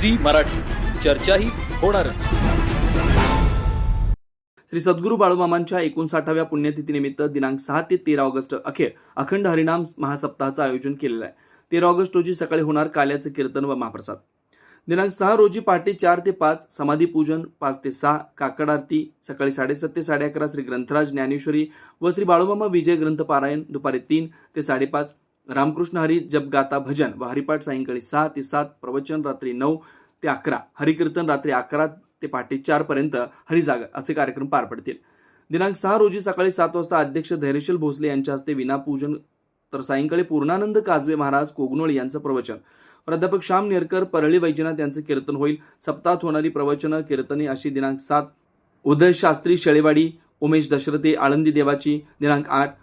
Zee Marathi. चर्चाही होणारच. श्री सद्गुरू बाळूमामांच्या एकोणसाठाव्या पुण्यतिथीनिमित्त दिनांक सहा ते तेरा ऑगस्ट अखेर अखंड हरिनाम महासप्ताहाचं आयोजन केलेलं आहे. तेरा ऑगस्ट रोजी सकाळी होणार काल्याचं कीर्तन व महाप्रसाद. दिनांक सहा रोजी पहाटे चार ते पाच समाधी पूजन पाच ते सहा काकड आरती सकाळी साडेसात ते साडे अकरा श्री ग्रंथराज ज्ञानेश्वरी व श्री बाळूमामा विजय ग्रंथ पारायण दुपारी तीन ते साडेपाच रामकृष्ण हरी जपगाता भजन व हरिपाठ सायंकाळी सहा ते सात प्रवचन रात्री नऊ ते अकरा हरिकीर्तन रात्री अकरा ते पहाटे चार पर्यंत हरिजागर असे कार्यक्रम पार पडतील. दिनांक सहा रोजी सकाळी सात वाजता अध्यक्ष धैर्यशील भोसले यांच्या हस्ते विनापूजन तर सायंकाळी पूर्णानंद काजवे महाराज कोगनोळ यांचं प्रवचन. प्राध्यापक श्याम नेरकर परळी वैजनाथ यांचं कीर्तन होईल. सप्ताहात होणारी प्रवचनं कीर्तने अशी दिनांक सात उदय शास्त्री शेळेवाडी उमेश दशरथे आळंदी देवाची दिनांक आठ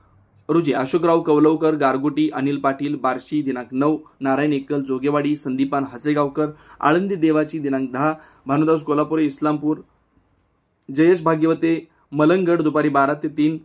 रोजी अशोकराव कवलवकर गारगोटी अनिल पाटील बार्शी दिनांक नऊ नारायण एकल जोगेवाडी संदीपान हसेगावकर आळंदी देवाची दिनांक दहा भानुदास कोल्हापुरे इस्लामपूर जयेश भाग्यवते मलंगड दुपारी बारा ते तीन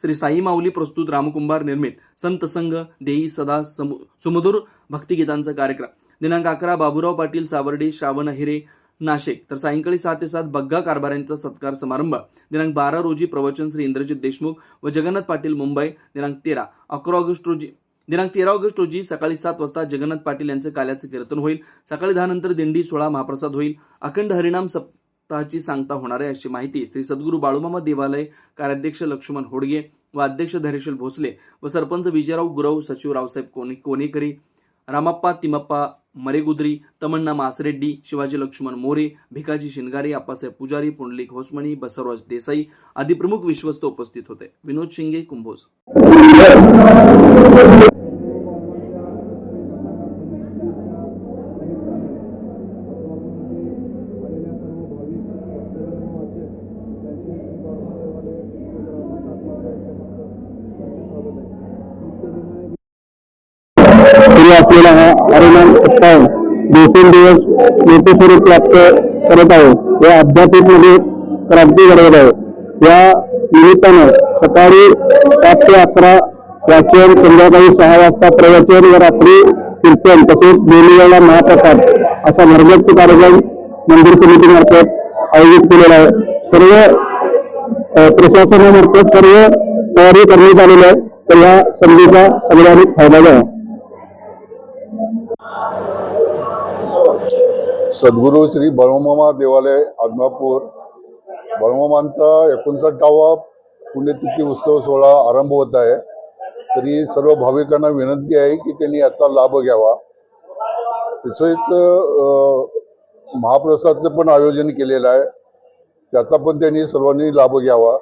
श्री साई माऊली प्रस्तुत रामकुंभार निर्मित संत संघ देई सदा समु सुमधुर भक्तिगीतांचा कार्यक्रम. दिनांक अकरा बाबूराव पाटील सावर्डे श्रावण हिरे नाशिक. तर सायंकाळी सहा ते सात बग्गा कारभाऱ्यांचा सत्कार समारंभ. दिनांक बारा रोजी प्रवचन श्री इंद्रजित देशमुख व जगन्नाथ पाटील मुंबई दिनांक तेरा अकरा ऑगस्ट रोजी दिनांक तेरा ऑगस्ट रोजी सकाळी सात वाजता जगन्नाथ पाटील यांचं काल्याचं कीर्तन होईल. सकाळी दहा नंतर दिंडी सोळा महाप्रसाद होईल. अखंड हरिणाम सप्ताहाची सांगता होणार आहे अशी माहिती श्री सद्गुरू बाळूमामा देवालय कार्याध्यक्ष लक्ष्मण होडगे व अध्यक्ष धैर्यशील भोसले व सरपंच विजयराव गुरव सचिव रावसाहेब कोणी कोणेकरी रामाप्पा तिमप्पा मरेगुद्री तमन्ना मासरेड्डी शिवाजी लक्ष्मण मोरे भिकाजी शिनगारे आप्पासाहेब पुजारी पुंडलिक होसमणी बसवराज देसाई आदी प्रमुख विश्वस्त उपस्थित होते. विनोद शिंगे कुंभोज. असलेला हा हरिनाम सप्ताह दिवसेंदिवस मोठे स्वरूप प्राप्त करत आहे. या आध्यात्मिक क्रांती घडवत आहे. या निमित्तानं सकाळी सात ते अकरा वाचन संध्याकाळी सहा वाजता प्रवचन व रात्री कीर्तन तसेच दोन्ही वेळा महाप्रसाद असा भरगच्च कार्यक्रम मंदिर समितीमार्फत आयोजित केलेला आहे. सर्व प्रशासनामार्फत सर्व तयारी करण्यात आलेली आहे. तर या संधीचा सगळ्यांनी फायदा घ्यावा सद्गुरू श्री बळमामा देवालय आदमापूर. बळमामांचा एकोणसाठावा पुण्यतिथी उत्सव सोहळा आरंभ होत आहे. तरी सर्व भाविकांना विनंती आहे की त्यांनी याचा लाभ घ्यावा. तसेच महाप्रसादचं पण आयोजन केलेलं आहे. त्याचा पण त्यांनी सर्वांनी लाभ घ्यावा.